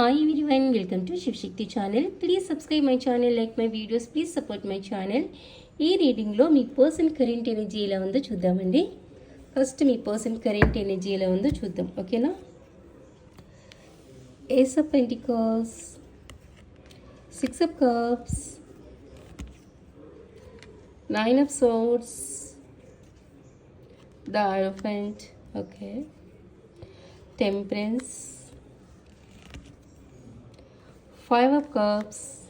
Hi one welcome to Shivashakti channel please subscribe my channel like my videos please support my channel ఈ రీడింగ్లో మీ person current energy ఎలా ఉందో చూద్దామండి. First మీ పర్సన్ కరెంట్ ఎనర్జీ ఎలా ఉందో చూద్దాం ఓకేనా ace of pentacles six of cups nine of swords the hierophant okay temperance Five of Cups,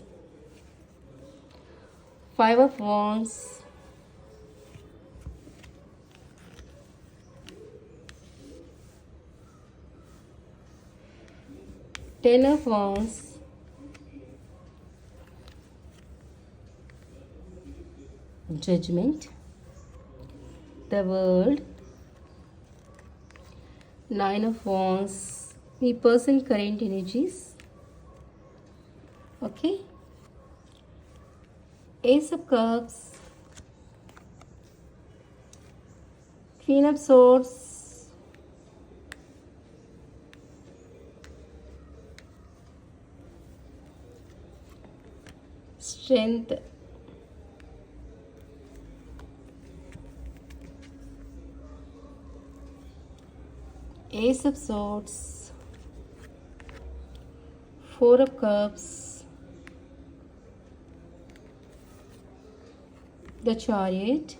Five of Wands, Ten of Wands, Judgment, the World, Nine of Wands, the person current energies. Okay. Ace of Cups, Queen of Swords, Strength, Ace of Swords, Four of Cups, the Chariot,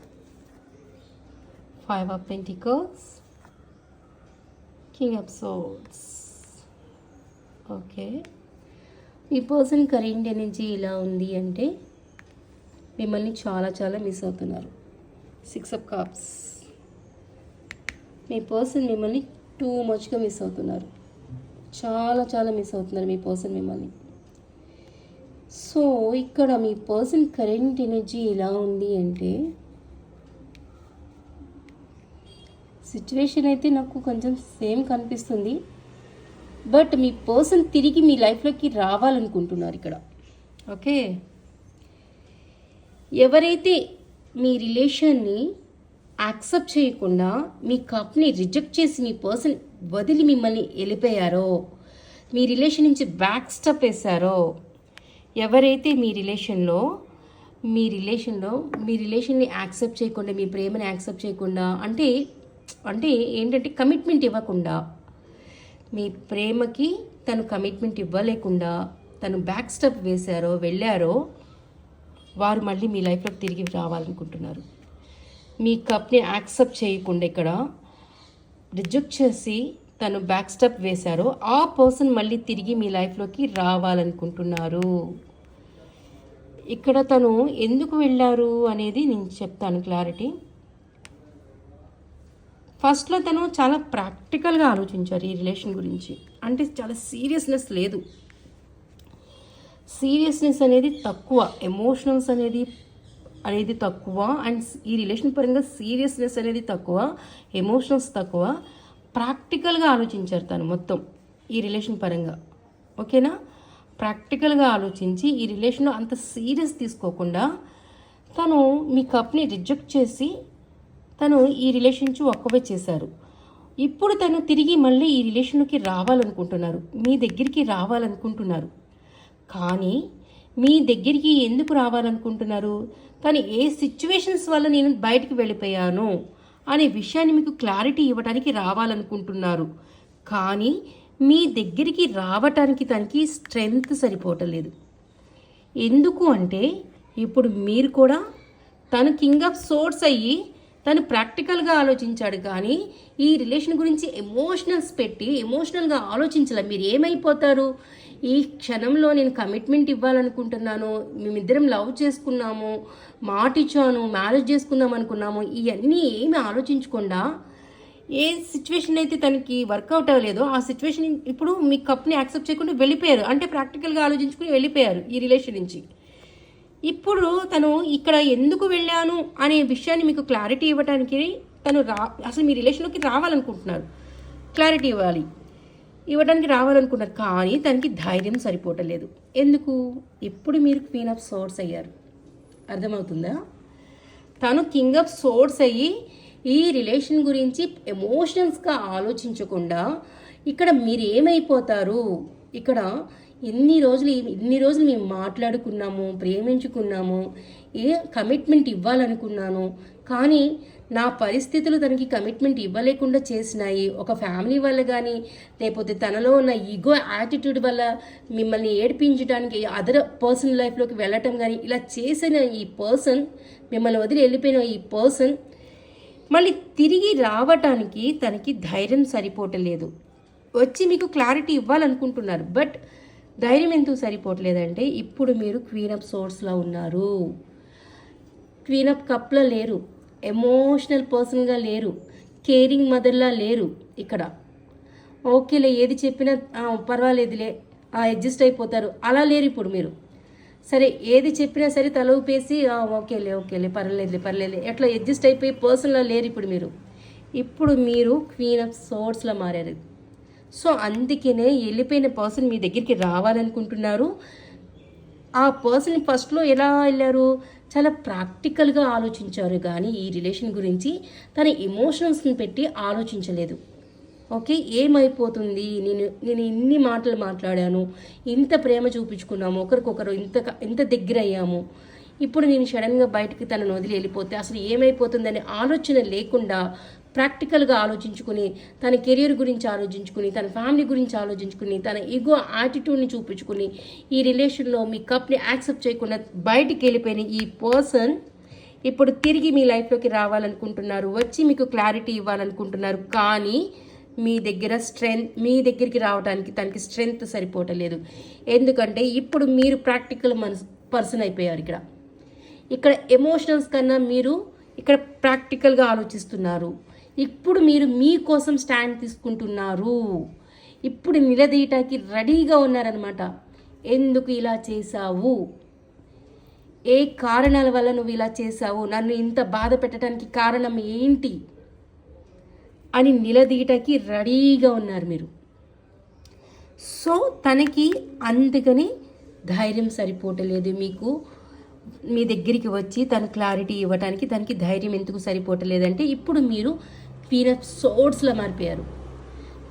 Five of Pentacles, King of Swords. Okay me person current energy ఇలా ఉంది అంటే మిమ్మల్ని చాలా చాలా miss అవుతున్నారు. Six of cups మీ person మిమ్మల్ని too మచ్గా మిస్ అవుతున్నారు. చాలా చాలా మిస్ అవుతున్నారు మీ పర్సన్ మిమ్మల్ని. సో ఇక్కడ మీ పర్సన్ కరెంట్ ఎనర్జీ ఎలా ఉంది అంటే సిచ్యువేషన్ అయితే నాకు కొంచెం సేమ్ కనిపిస్తుంది. బట్ మీ పర్సన్ తిరిగి మీ లైఫ్లోకి రావాలనుకుంటున్నారు ఇక్కడ. ఓకే? ఎవరైతే మీ రిలేషన్ని యాక్సెప్ట్ చేయకుండా మీ కప్ని రిజెక్ట్ చేసి మీ పర్సన్ వదిలి మిమ్మల్ని వెళ్ళిపోయారో మీ రిలేషన్ నుంచి బ్యాక్ స్టెప్ వేశారో ఎవరైతే మీ రిలేషన్లో మీ రిలేషన్లో మీ రిలేషన్ని యాక్సెప్ట్ చేయకుండా మీ ప్రేమని యాక్సెప్ట్ చేయకుండా అంటే అంటే ఏంటంటే కమిట్మెంట్ ఇవ్వకుండా మీ ప్రేమకి తను కమిట్మెంట్ ఇవ్వలేకుండా తను బ్యాక్ స్టెప్ వేశారో వెళ్ళారో వారు మళ్ళీ మీ లైఫ్లోకి తిరిగి రావాలనుకుంటున్నారు. మీ కప్ని యాక్సెప్ట్ చేయకుండా ఇక్కడ రిజెక్ట్ చేసి తను బ్యాక్ స్టెప్ వేశారో ఆ పర్సన్ మళ్ళీ తిరిగి మీ లైఫ్లోకి రావాలనుకుంటున్నారు. ఇక్కడ తను ఎందుకు వెళ్ళారు అనేది నేను చెప్తాను క్లారిటీ ఫస్ట్లో తను చాలా ప్రాక్టికల్గా ఆలోచించారు ఈ రిలేషన్ గురించి. అంటే చాలా సీరియస్నెస్ లేదు. సీరియస్నెస్ అనేది తక్కువ ఎమోషనల్స్ అనేది అనేది తక్కువ అండ్ ఈ రిలేషన్ పరంగా సీరియస్నెస్ అనేది తక్కువ ఎమోషనల్స్ తక్కువ. ప్రాక్టికల్గా ఆలోచించారు తను మొత్తం ఈ రిలేషన్ పరంగా. ఓకేనా? ప్రాక్టికల్గా ఆలోచించి ఈ రిలేషన్లో అంత సీరియస్ తీసుకోకుండా తను మీ కప్ని రిజెక్ట్ చేసి తను ఈ రిలేషన్ నుంచి ఒక్కవే చేశారు. ఇప్పుడు తను తిరిగి మళ్ళీ ఈ రిలేషన్లోకి రావాలనుకుంటున్నారు. మీ దగ్గరికి రావాలనుకుంటున్నారు. కానీ మీ దగ్గరికి ఎందుకు రావాలనుకుంటున్నారు? తను ఏ సిచ్యువేషన్స్ వల్ల నేను బయటికి వెళ్ళిపోయాను? అనే విషయాన్ని మీకు క్లారిటీ ఇవ్వడానికి రావాలనుకుంటున్నారు. కానీ మీ దగ్గరికి రావటానికి తనకి స్ట్రెంగ్త్ సరిపోవటం లేదు ఎందుకు అంటే ఇప్పుడు మీరు కూడా తను కింగ్ ఆఫ్ సోర్స్ అయ్యి తను ప్రాక్టికల్గా ఆలోచించాడు కానీ ఈ రిలేషన్ గురించి ఎమోషనల్స్ పెట్టి ఎమోషనల్గా ఆలోచించాల. మీరు ఏమైపోతారు? ఈ క్షణంలో నేను కమిట్మెంట్ ఇవ్వాలనుకుంటున్నాను మేమిద్దరం లవ్ చేసుకున్నాము మాట ఇచ్చాను మ్యారేజ్ చేసుకుందాం అనుకున్నాము ఇవన్నీ ఏమి ఆలోచించకుండా ఏ సిచ్యువేషన్ అయితే తనకి వర్కౌట్ అవ్వలేదో ఆ సిచ్యువేషన్ ఇప్పుడు మీ కప్ని యాక్సెప్ట్ చేయకుండా వెళ్ళిపోయారు. అంటే ప్రాక్టికల్గా ఆలోచించుకుని వెళ్ళిపోయారు ఈ రిలేషన్ నుంచి. ఇప్పుడు తను ఇక్కడ ఎందుకు వెళ్ళాను అనే విషయాన్ని మీకు క్లారిటీ ఇవ్వడానికి తను రా అసలు మీ రిలేషన్లోకి రావాలనుకుంటున్నారు. క్లారిటీ ఇవ్వాలి. ఇవ్వడానికి రావాలనుకున్నారు కానీ తనకి ధైర్యం సరిపోవటలేదు. ఎందుకు? ఇప్పుడు మీరు క్వీన్ ఆఫ్ సోర్స్ అయ్యారు? అర్థమవుతుందా? తను కింగ్ ఆఫ్ సోర్స్ అయ్యి ఈ రిలేషన్ గురించి ఎమోషనల్స్గా ఆలోచించకుండా ఇక్కడ మీరు ఏమైపోతారు? ఇక్కడ ఎన్ని రోజులు ఇన్ని రోజులు మేము మాట్లాడుకున్నాము ప్రేమించుకున్నాము ఏ కమిట్మెంట్ ఇవ్వాలనుకున్నాను కానీ నా పరిస్థితులు తనకి కమిట్మెంట్ ఇవ్వలేకుండా చేసినాయి. ఒక ఫ్యామిలీ వల్ల కానీ లేకపోతే తనలో ఉన్న ఈగో యాటిట్యూడ్ వల్ల మిమ్మల్ని ఏడిపించడానికి అదర్ పర్సన్ లైఫ్లోకి వెళ్ళటం కానీ ఇలా చేసిన ఈ పర్సన్ మిమ్మల్ని వదిలి వెళ్ళిపోయిన ఈ పర్సన్ మళ్ళీ తిరిగి రావటానికి తనకి ధైర్యం సరిపోవటలేదు వచ్చి మీకు క్లారిటీ ఇవ్వాలనుకుంటున్నారు. బట్ ధైర్యం ఎందుకు సరిపోవట్లేదంటే ఇప్పుడు మీరు క్వీన్ అప్ సోర్స్లో ఉన్నారు. క్వీన్ అప్ కప్లో లేరు. ఎమోషనల్ పర్సన్గా లేరు. కేరింగ్ మదర్లా లేరు ఇక్కడ. ఓకేలే ఏది చెప్పినా "ఆ, పర్వాలేదులే అడ్జస్ట్ అయిపోతారు. అలా లేరు ఇప్పుడు మీరు. సరే ఏది చెప్పినా సరే తల ఊపేసి ఓకేలే ఓకేలే పర్లేదులే పర్లేదులే ఎట్లా అడ్జస్ట్ అయిపోయి పర్సన్లా లేరు ఇప్పుడు మీరు. ఇప్పుడు మీరు క్వీన్ ఆఫ్ సోర్స్లో మారారు. సో అందుకనే వెళ్ళిపోయిన పర్సన్ మీ దగ్గరికి రావాలనుకుంటున్నారు. ఆ పర్సన్ ఫస్ట్లో ఎలా వెళ్ళారు? చాలా ప్రాక్టికల్గా ఆలోచించారు కానీ ఈ రిలేషన్ గురించి తన ఎమోషనల్స్ని పెట్టి ఆలోచించలేదు. ఓకే ఏమైపోతుంది? నేను నేను ఇన్ని మాటలు మాట్లాడాను ఇంత ప్రేమ చూపించుకున్నాము ఒకరికొకరు ఇంత ఇంత దగ్గర అయ్యాము ఇప్పుడు నేను సడన్గా బయటకు తనను వదిలి వెళ్ళిపోతే అసలు ఏమైపోతుందనే ఆలోచన లేకుండా ప్రాక్టికల్గా ఆలోచించుకుని తన కెరియర్ గురించి ఆలోచించుకుని తన ఫ్యామిలీ గురించి ఆలోచించుకుని తన ఈగో యాటిట్యూడ్ని చూపించుకుని ఈ రిలేషన్లో మీ కప్ని యాక్సెప్ట్ చేయకుండా బయటికి వెళ్ళిపోయిన ఈ పర్సన్ ఇప్పుడు తిరిగి మీ లైఫ్లోకి రావాలనుకుంటున్నారు వచ్చి మీకు క్లారిటీ ఇవ్వాలనుకుంటున్నారు. కానీ మీ దగ్గర స్ట్రెంగ్త్ మీ దగ్గరికి రావడానికి తనకి స్ట్రెంగ్త్ సరిపోవటలేదు ఎందుకంటే ఇప్పుడు మీరు ప్రాక్టికల్ మనస్ పర్సన్ అయిపోయారు ఇక్కడ. ఇక్కడ ఎమోషనల్స్ కన్నా మీరు ఇక్కడ ప్రాక్టికల్గా ఆలోచిస్తున్నారు. ఇప్పుడు మీరు మీకోసం స్టాండ్ తీసుకుంటున్నారు. ఇప్పుడు నిలదీయటానికి రెడీగా ఉన్నారనమాట ఎందుకు ఇలా చేశావు? ఏ కారణాల వల్ల నువ్వు ఇలా చేశావు? నన్ను ఇంత బాధ పెట్టడానికి కారణం ఏంటి? అని నిలదీయటానికి రెడీగా ఉన్నారు మీరు. సో తనకి అందుకని ధైర్యం సరిపోవటలేదు మీకు. మీ దగ్గరికి వచ్చి తను క్లారిటీ ఇవ్వడానికి తనకి ధైర్యం ఎందుకు సరిపోవటలేదంటే ఇప్పుడు మీరు పీనప్ ఆఫ్ మారిపోయారు.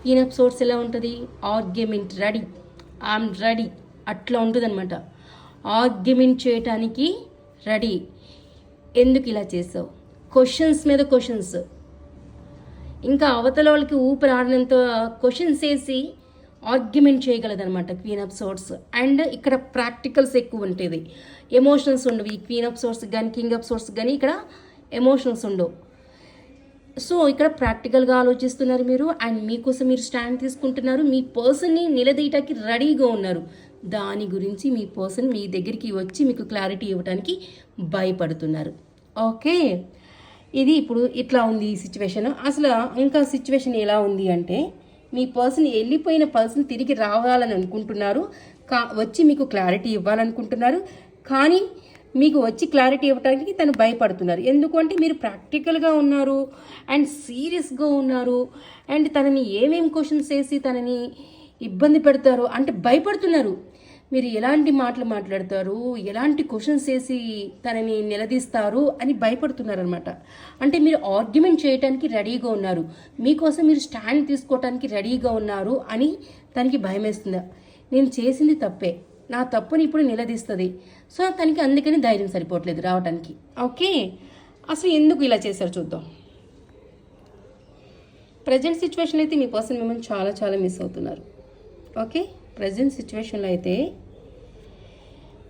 పీనప్ సోర్స్ ఎలా ఉంటుంది? ఆర్గ్యుమెంట్ రెడీ ఐఎమ్ రెడీ అట్లా ఉంటుందన్నమాట. ఆర్గ్యుమెంట్ చేయటానికి రెడీ ఎందుకు ఇలా చేసావు? క్వశ్చన్స్ మీద క్వశ్చన్స్ ఇంకా అవతల వాళ్ళకి ఊపిరి ఆడినంత క్వశ్చన్స్ వేసి ఆర్గ్యుమెంట్ చేయగలదనమాట క్వీన్ ఆఫ్ సోర్స్ అండ్ ఇక్కడ ప్రాక్టికల్స్ ఎక్కువ ఉంటుంది ఎమోషనల్స్ ఉండవు. ఈ క్వీన్ ఆఫ్ సోర్స్ కానీ కింగ్ ఆఫ్ సోర్స్ కానీ ఇక్కడ ఎమోషనల్స్ ఉండవు. సో ఇక్కడ ప్రాక్టికల్గా ఆలోచిస్తున్నారు మీరు అండ్ మీకోసం మీరు స్టాండ్ తీసుకుంటున్నారు. మీ పర్సన్ని నిలదీయటానికి రెడీగా ఉన్నారు. దాని గురించి మీ పర్సన్ మీ దగ్గరికి వచ్చి మీకు క్లారిటీ ఇవ్వడానికి భయపడుతున్నారు. ఓకే? ఇది ఇప్పుడు ఇట్లా ఉంది ఈ సిచ్యువేషన్. అసలు ఇంకా సిచ్యువేషన్ ఎలా ఉంది అంటే మీ పర్సన్ వెళ్ళిపోయిన పర్సన్ తిరిగి రావాలని అనుకుంటున్నారు. కా వచ్చి మీకు క్లారిటీ ఇవ్వాలనుకుంటున్నారు. కానీ మీకు వచ్చి క్లారిటీ ఇవ్వడానికి తను భయపడుతున్నారు. ఎందుకంటే మీరు ప్రాక్టికల్గా ఉన్నారు అండ్ సీరియస్గా ఉన్నారు. అండ్ తనని ఏమేం క్వశ్చన్స్ వేసి తనని ఇబ్బంది పెడతారు అంటే భయపడుతున్నారు. మీరు ఎలాంటి మాటలు మాట్లాడతారు? ఎలాంటి క్వశ్చన్స్ వేసి తనని నిలదీస్తారు అని భయపడుతున్నారు అనమాట అంటే మీరు ఆర్గ్యుమెంట్ చేయడానికి రెడీగా ఉన్నారు. మీకోసం మీరు స్టాండ్ తీసుకోవడానికి రెడీగా ఉన్నారు అని తనకి భయమేస్తుంది. నేను చేసింది తప్పే. నా తప్పుని ఇప్పుడు నిలదీస్తుంది. సో తనకి అందుకని ధైర్యం సరిపోవట్లేదు రావడానికి ఓకే. అసలు ఎందుకు ఇలా చేశారు చూద్దాం. ప్రజెంట్ సిచ్యువేషన్ అయితే మీ పర్సన్ మిమ్మల్ని చాలా చాలా మిస్ అవుతున్నారు. ఓకే? ప్రజెంట్ సిచ్యువేషన్లో అయితే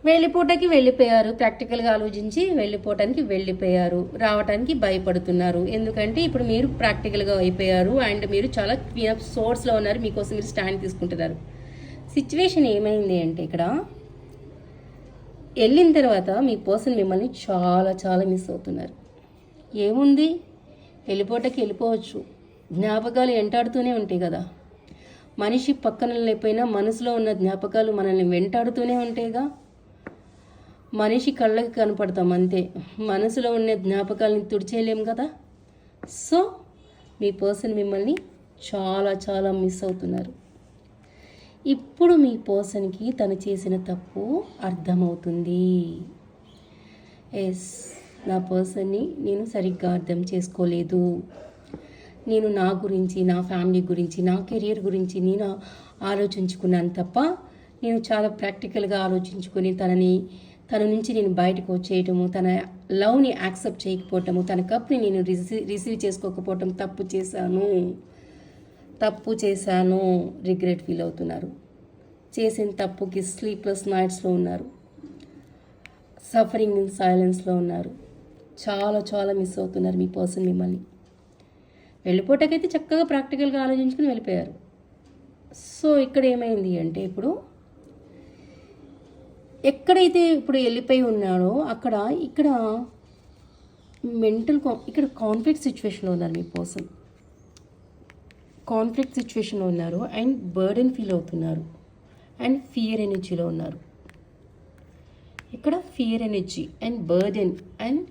వెళ్ళిపోవటానికి వెళ్ళిపోయారు. ప్రాక్టికల్గా ఆలోచించి వెళ్ళిపోవటానికి వెళ్ళిపోయారు. రావటానికి భయపడుతున్నారు. ఎందుకంటే ఇప్పుడు మీరు ప్రాక్టికల్గా అయిపోయారు. అండ్ మీరు చాలా క్వీన్ ఆఫ్ సోర్స్లో ఉన్నారు. మీకోసం మీరు స్టాండ్ తీసుకుంటున్నారు. సిచ్యువేషన్ ఏమైంది అంటే ఇక్కడ వెళ్ళిన తర్వాత మీ పర్సన్ మిమ్మల్ని చాలా చాలా మిస్ అవుతున్నారు. ఏముంది? వెళ్ళిపోటకి వెళ్ళిపోవచ్చు. జ్ఞాపకాలు వెంటాడుతూనే ఉంటాయి కదా. మనిషి పక్కన లేకపోయినా మనసులో ఉన్న జ్ఞాపకాలు మనల్ని వెంటాడుతూనే ఉంటాయిగా. మనిషి కళ్ళకి కనపడతాం అంతే. మనసులో ఉన్న జ్ఞాపకాలని తుడిచేయలేం కదా. సో మీ పర్సన్ మిమ్మల్ని చాలా చాలా మిస్ అవుతున్నారు. ఇప్పుడు మీ పర్సన్కి తను చేసిన తప్పు అర్థమవుతుంది. ఎస్ నా పర్సన్ని నేను సరిగ్గా అర్థం చేసుకోలేదు. నేను నా గురించి నా ఫ్యామిలీ గురించి నా కెరియర్ గురించి నేను ఆలోచించుకున్నాను తప్ప నేను చాలా ప్రాక్టికల్గా ఆలోచించుకొని తనని తన నుంచి నేను బయటకు వచ్చేయటము తన లవ్ని యాక్సెప్ట్ చేయకపోవటము తన కప్ని నేను రిసీవ్ రిసీవ్ చేసుకోకపోవటం తప్పు చేశాను. తప్పు చేశాను రిగ్రెట్ ఫీల్ అవుతున్నారు. చేసిన తప్పుకి స్లీప్లెస్ నైట్స్లో ఉన్నారు. సఫరింగ్ ఇన్ సైలెన్స్లో ఉన్నారు. చాలా చాలా మిస్ అవుతున్నారు మీ పర్సన్ మిమ్మల్ని. వెళ్ళిపోటకైతే చక్కగా ప్రాక్టికల్గా ఆలోచించుకుని వెళ్ళిపోయారు. సో ఇక్కడ ఏమైంది అంటే ఇప్పుడు ఎక్కడైతే ఇప్పుడు వెళ్ళిపోయి ఉన్నాడో అక్కడ ఇక్కడ మెంటల్ ఇక్కడ కాన్ఫ్లిక్ట్ సిచ్యువేషన్లో ఉన్నారు మీ పర్సన్ కాన్ఫ్లిక్ట్ సిచ్యువేషన్లో ఉన్నారు అండ్ బర్డెన్ ఫీల్ అవుతున్నారు అండ్ ఫియర్ ఎనర్జీలో ఉన్నారు. ఇక్కడ fear energy and burden and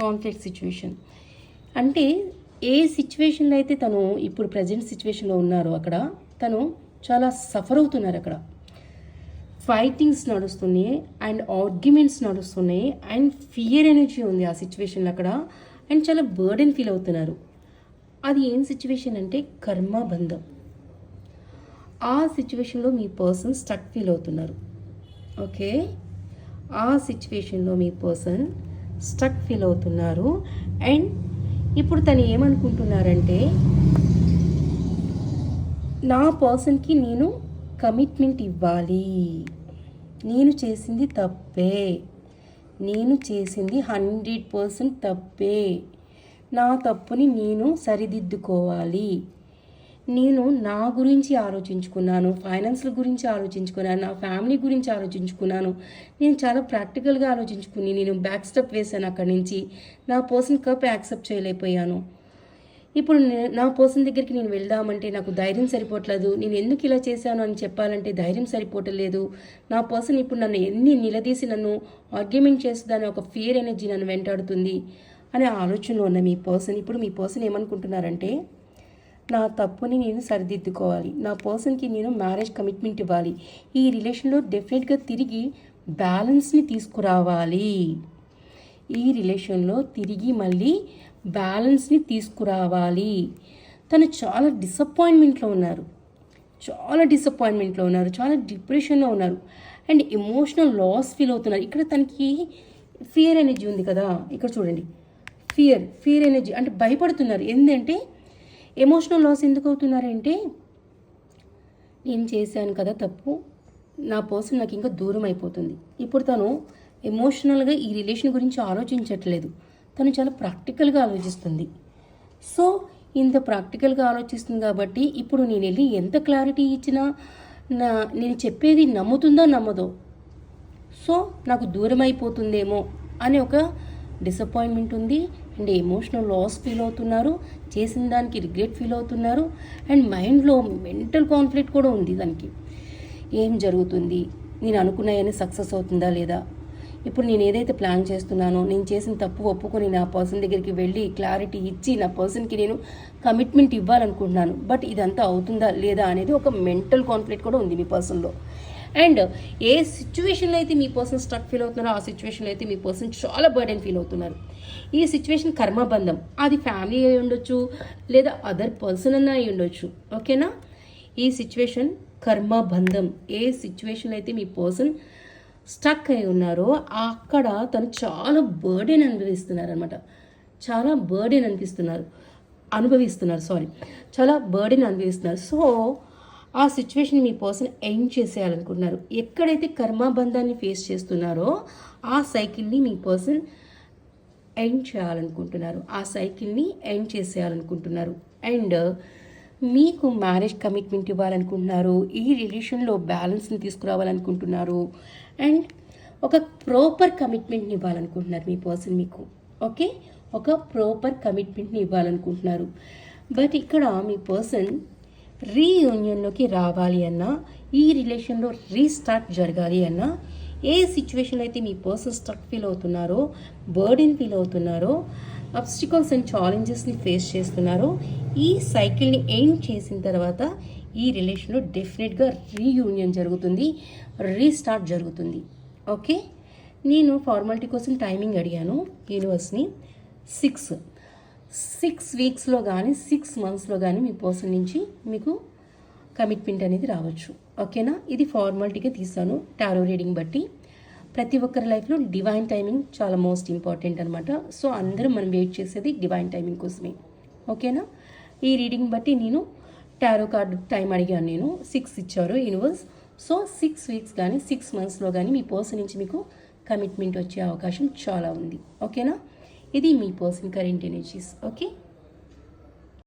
conflict situation. అంటే ఏ సిచ్యువేషన్లో అయితే తను ఇప్పుడు ప్రజెంట్ సిచ్యువేషన్లో ఉన్నారో అక్కడ తను చాలా సఫర్ అవుతున్నారు అక్కడ. ఫైటింగ్స్ నడుస్తున్నాయి అండ్ ఆర్గ్యుమెంట్స్ నడుస్తున్నాయి అండ్ ఫియర్ ఎనర్జీ ఉంది ఆ సిచ్యువేషన్లో అక్కడ అండ్ చాలా బర్డెన్ ఫీల్ అవుతున్నారు. అది ఏం సిచ్యువేషన్ అంటే కర్మబంధం ఆ సిచ్యువేషన్లో మీ పర్సన్ స్టక్ ఫీల్ అవుతున్నారు. ఓకే ఆ సిచ్యువేషన్లో మీ పర్సన్ స్టక్ ఫీల్ అవుతున్నారు. అండ్ ఇప్పుడు తను ఏమనుకుంటున్నారంటే నా పర్సన్కి నేను కమిట్మెంట్ ఇవ్వాలి. నేను చేసింది తప్పే. నేను చేసింది హండ్రెడ్ పర్సెంట్ తప్పే. నా తప్పుని నేను సరిదిద్దుకోవాలి. నేను నా గురించి ఆలోచించుకున్నాను ఫైనాన్స్ల గురించి ఆలోచించుకున్నాను నా ఫ్యామిలీ గురించి ఆలోచించుకున్నాను. నేను చాలా ప్రాక్టికల్గా ఆలోచించుకుని నేను బ్యాక్ స్టెప్ వేశాను అక్కడి నుంచి. నా పర్సన్ కప్ యాక్సెప్ట్ చేయలేకపోయాను. ఇప్పుడు నా పర్సన్ దగ్గరికి నేను వెళ్దామంటే నాకు ధైర్యం సరిపోవట్లేదు. నేను ఎందుకు ఇలా చేశాను అని చెప్పాలంటే ధైర్యం సరిపోవట్లేదు. నా పర్సన్ ఇప్పుడు నన్ను ఎన్ని నిలదీసి నన్ను ఆర్గ్యుమెంట్ చేస్తుందని ఒక ఫియర్ ఎనర్జీ నన్ను వెంటాడుతుంది. అనే ఆలోచనలో ఉన్న మీ పర్సన్ ఇప్పుడు మీ పర్సన్ ఏమనుకుంటున్నారంటే నా తప్పుని నేను సరిదిద్దుకోవాలి. నా పర్సన్కి నేను మ్యారేజ్ కమిట్మెంట్ ఇవ్వాలి. ఈ రిలేషన్లో డెఫినెట్గా తిరిగి బ్యాలెన్స్ని తీసుకురావాలి. ఈ రిలేషన్లో తిరిగి మళ్ళీ బ్యాలెన్స్ని తీసుకురావాలి. తను చాలా డిసప్పాయింట్మెంట్లో ఉన్నారు. చాలా డిసప్పాయింట్మెంట్లో ఉన్నారు. చాలా డిప్రెషన్లో ఉన్నారు. అండ్ ఎమోషనల్ లాస్ ఫీల్ అవుతున్నారు. ఇక్కడ తనకి ఫియర్ ఎనర్జీ ఉంది కదా. ఇక్కడ చూడండి. ఫియర్ ఫియర్ ఎనర్జీ అంటే భయపడుతున్నారు. ఏంటంటే ఎమోషనల్ లాస్ ఎందుకు అవుతున్నారంటే నేను చేశాను కదా తప్పు నా పర్సన్ నాకు ఇంకా దూరం అయిపోతుంది. ఇప్పుడు తను ఎమోషనల్గా ఈ రిలేషన్ గురించి ఆలోచించట్లేదు. తను చాలా ప్రాక్టికల్గా ఆలోచిస్తుంది. సో ఇంత ప్రాక్టికల్గా ఆలోచిస్తుంది కాబట్టి ఇప్పుడు నేను వెళ్ళి ఎంత క్లారిటీ ఇచ్చినా నా నేను చెప్పేది నమ్ముతుందో నమ్మదో సో నాకు దూరం అయిపోతుందేమో అనే ఒక డిసప్పాయింట్మెంట్ ఉంది. అండ్ ఎమోషనల్ లాస్ ఫీల్ అవుతున్నారు చేసిన దానికి రిగ్రెట్ ఫీల్ అవుతున్నారు అండ్ మైండ్లో మెంటల్ కాన్ఫ్లిక్ట్ కూడా ఉంది దానికి. ఏం జరుగుతుంది? నేను అనుకున్నాయని సక్సెస్ అవుతుందా లేదా? ఇప్పుడు నేను ఏదైతే ప్లాన్ చేస్తున్నానో నేను చేసిన తప్పు ఒప్పుకొని నా పర్సన్ దగ్గరికి వెళ్ళి క్లారిటీ ఇచ్చి నా పర్సన్కి నేను కమిట్మెంట్ ఇవ్వాలనుకుంటున్నాను. బట్ ఇదంతా అవుతుందా లేదా అనేది ఒక మెంటల్ కాన్ఫ్లిక్ట్ కూడా ఉంది మీ పర్సన్లో. అండ్ ఏ సిచ్యువేషన్లో అయితే మీ పర్సన్ స్ట్రక్ ఫీల్ అవుతున్నారో ఆ సిచ్యువేషన్లో అయితే మీ పర్సన్ చాలా బర్డెన్ ఫీల్ అవుతున్నారు. ఈ సిచ్యువేషన్ కర్మబంధం. అది ఫ్యామిలీ అయి ఉండొచ్చు లేదా అదర్ పర్సన్ అన్న అయి ఉండొచ్చు. ఓకేనా? ఈ సిచ్యువేషన్ కర్మబంధం. ఏ సిచ్యువేషన్లో అయితే మీ పర్సన్ స్టక్ అయి ఉన్నారో అక్కడ తను చాలా బర్డెన్ అనుభవిస్తున్నారు అనమాట చాలా బర్డెన్ అనిపిస్తున్నారు. అనుభవిస్తున్నారు సారీ చాలా బర్డెన్ అనుభవిస్తున్నారు. సో ఆ సిచ్యువేషన్ మీ పర్సన్ ఎండ్ చేసేయాలనుకుంటున్నారు. ఎక్కడైతే కర్మబంధాన్ని ఫేస్ చేస్తున్నారో ఆ సైకిల్ని మీ పర్సన్ ఎండ్ చేయాలనుకుంటున్నారు. ఆ సైకిల్ని ఎండ్ చేసేయాలనుకుంటున్నారు. అండ్ మీకు మ్యారేజ్ కమిట్మెంట్ ఇవ్వాలనుకుంటున్నారు ఈ రిలేషన్లో బ్యాలెన్స్ని తీసుకురావాలనుకుంటున్నారు అండ్ ఒక ప్రాపర్ కమిట్మెంట్ని ఇవ్వాలనుకుంటున్నారు మీ పర్సన్ మీకు ఓకే ఒక ప్రాపర్ కమిట్మెంట్ని ఇవ్వాలనుకుంటున్నారు. బట్ ఇక్కడ మీ పర్సన్ రీయూనియన్లోకి రావాలి అన్నా ఈ రిలేషన్లో రీస్టార్ట్ జరగాలి అన్నా ఏ సిచ్యువేషన్ అయితే మీ పర్సన్ స్ట్రక్ ఫీల్ అవుతున్నారో బర్డెన్ ఫీల్ అవుతున్నారో అబ్స్టికల్స్ అండ్ ఛాలెంజెస్ని ఫేస్ చేస్తున్నారో. ఈ సైకిల్ని ఎండ్ చేసిన తర్వాత ఈ రిలేషన్లో డెఫినెట్గా రీయూనియన్ జరుగుతుంది. రీస్టార్ట్ జరుగుతుంది. ఓకే నేను ఫార్మాలిటీ కోసం టైమింగ్ అడిగాను యూనివర్స్ని సిక్స్ సిక్స్ వీక్స్లో కానీ సిక్స్ మంత్స్లో కానీ మీ పర్సన్ నుంచి మీకు కమిట్మెంట్ అనేది రావచ్చు. ఓకేనా ఇది ఫార్మాలిటీగా తీసాను. టారో రీడింగ్ బట్టి. ప్రతి ఒక్కరి లైఫ్లో డివైన్ టైమింగ్ చాలా మోస్ట్ ఇంపార్టెంట్ అనమాట సో అందరూ మనం వెయిట్ చేసేది డివైన్ టైమింగ్ కోసమే. ఓకేనా? ఈ రీడింగ్ బట్టి నేను టారో కార్డు టైం అడిగాను నేను. సిక్స్ ఇచ్చారు యూనివర్స్ సో సిక్స్ వీక్స్ కానీ సిక్స్ మంత్స్లో కానీ మీ పర్సన్ నుంచి మీకు కమిట్మెంట్ వచ్చే అవకాశం చాలా ఉంది. ఓకేనా? ఇది మీ పర్సన్ కరెంట్ ఎనర్జీస్ ఓకే?